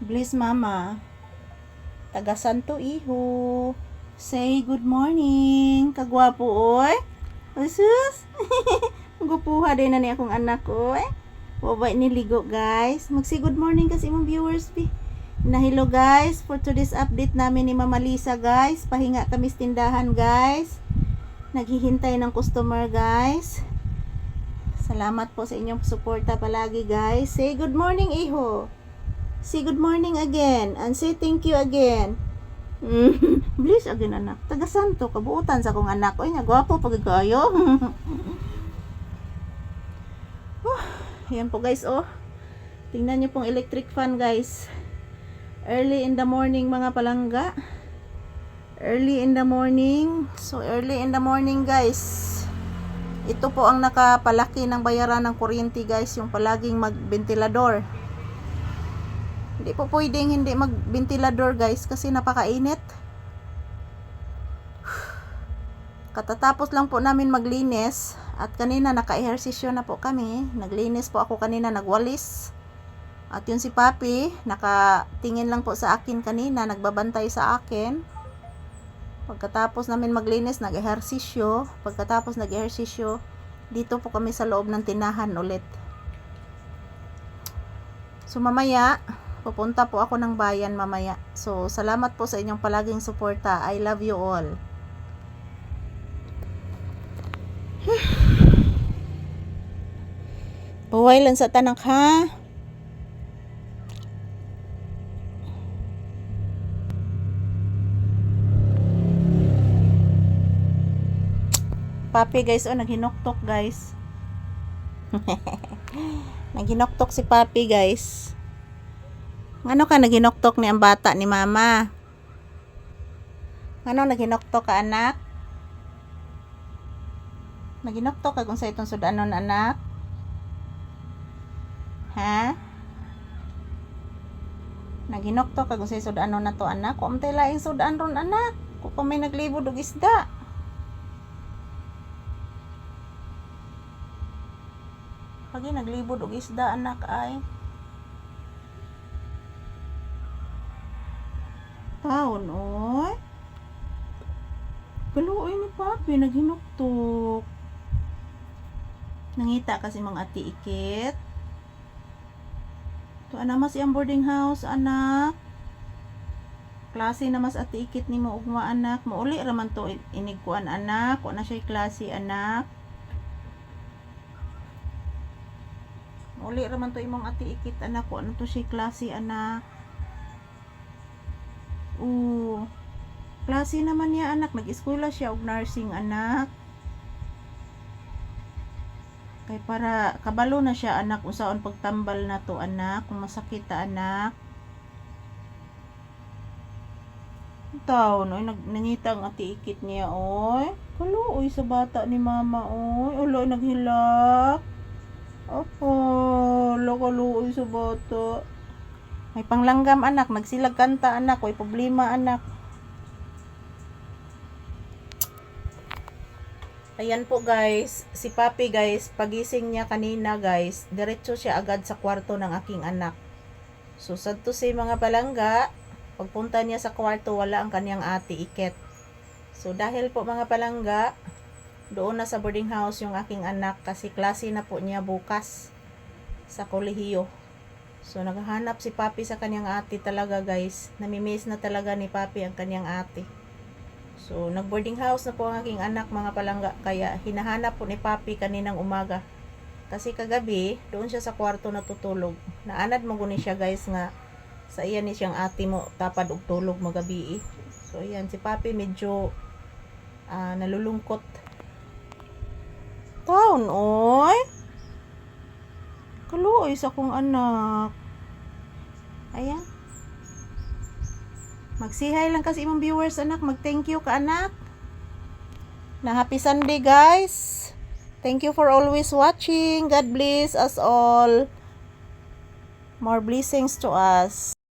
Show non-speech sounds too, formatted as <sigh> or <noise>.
Bless mama. Taga Santo Iho. Say good morning. Kagwapo oy. Usus. <laughs> Gupuha din na ni akong anak oy. Wabay niligo guys. Magsi good morning kasi imong viewers bi. Na hello guys for today's update namin ni Mama Lisa guys. Pahinga kami sa tindahan guys. Naghihintay ng customer guys. Salamat po sa inyong suporta palagi guys. Say good morning Iho. Say good morning again and say thank you again. Mm, <laughs> Bless again anak. Taga Santo kabuutan sa akong anak. Oy, nga gwapo pag kayo. <laughs> yan po guys oh. Tingnan niyo pong electric fan guys. Early in the morning mga palangga. Early in the morning. So early in the morning guys. Ito po ang nakapalaki ng bayaran ng kuryente guys, yung palaging magbentilador. Hindi po pwedeng hindi magbentilador guys kasi napakainit. Katatapos lang po namin maglinis at kanina naka-ehersisyo na po kami. Naglinis po ako kanina, nagwalis. At yun si Papi, nakatingin lang po sa akin kanina, nagbabantay sa akin. Pagkatapos namin maglinis, nag-ehersisyo. Pagkatapos nag-ehersisyo, dito po kami sa loob ng tinahan ulit. So mamaya, pupunta po ako ng bayan mamaya. So salamat po sa inyong palaging suporta. I love you all. <sighs> Buhay lang sa tanak ha. Papi guys, oh naghinoktok guys. <laughs> naghinoktok si Papi guys. Ano ka naghinoktok ni ang bata ni mama? Ano naghinoktok ka anak? Naghinoktok ka kung sa itong sudanon anak? Ha? Naghinoktok ka kung sa sudanon na to anak? Kung tay laing sudan ron anak? Kung may naglibod og isda. Pagi naglibod og isda anak ay. Taon oy. Kaluoy ni papi naghinuktok. Nangita kasi mga ati ikit. To ana mas iyang boarding house anak. Klase na mas ati ikit ni mo ugma anak. Mauli raman to inigkuan anak. Wa na siya klase anak. Uli raman to imong ati ikit anak ko ano to si klase anak. Oo. Klase naman niya anak, nag-eskwela siya og nursing anak. Kay para kabalo na siya anak unsaon pagtambal na to anak, kung masakit ta anak. Taon, oy nag nangita ang ati ikit niya oy. Kaluoy sa bata ni mama oy. Ulo naghilak. Opo, lakaluoy sa bata. May panglanggam anak, nagsilag kanta anak, may problema anak. Ayan po guys, si Papi guys, pagising niya kanina guys, diretso siya agad sa kwarto ng aking anak. So, sadto si mga palangga, pagpunta niya sa kwarto, wala ang kanyang ate iket. So, dahil po mga palangga, doon na sa boarding house yung aking anak kasi klase na po niya bukas sa kolehiyo. So, naghahanap si Papi sa kanyang ate talaga guys. Namimiss na talaga ni Papi ang kanyang ate. So, nag-boarding house na po ang aking anak mga palangga. Kaya, hinahanap po ni Papi kaninang umaga. Kasi kagabi, doon siya sa kwarto natutulog. Naanad mo guni siya guys nga sa iyan ni siyang ate mo tapad og tulog magabi. eh. So, ayan, si Papi medyo ah, nalulungkot taon, oy. Kaluoy sa kong anak. Ayan. Magsihay lang kasi imong viewers, anak. Mag-thank you ka, anak. Na happy Sunday, guys. Thank you for always watching. God bless us all. More blessings to us.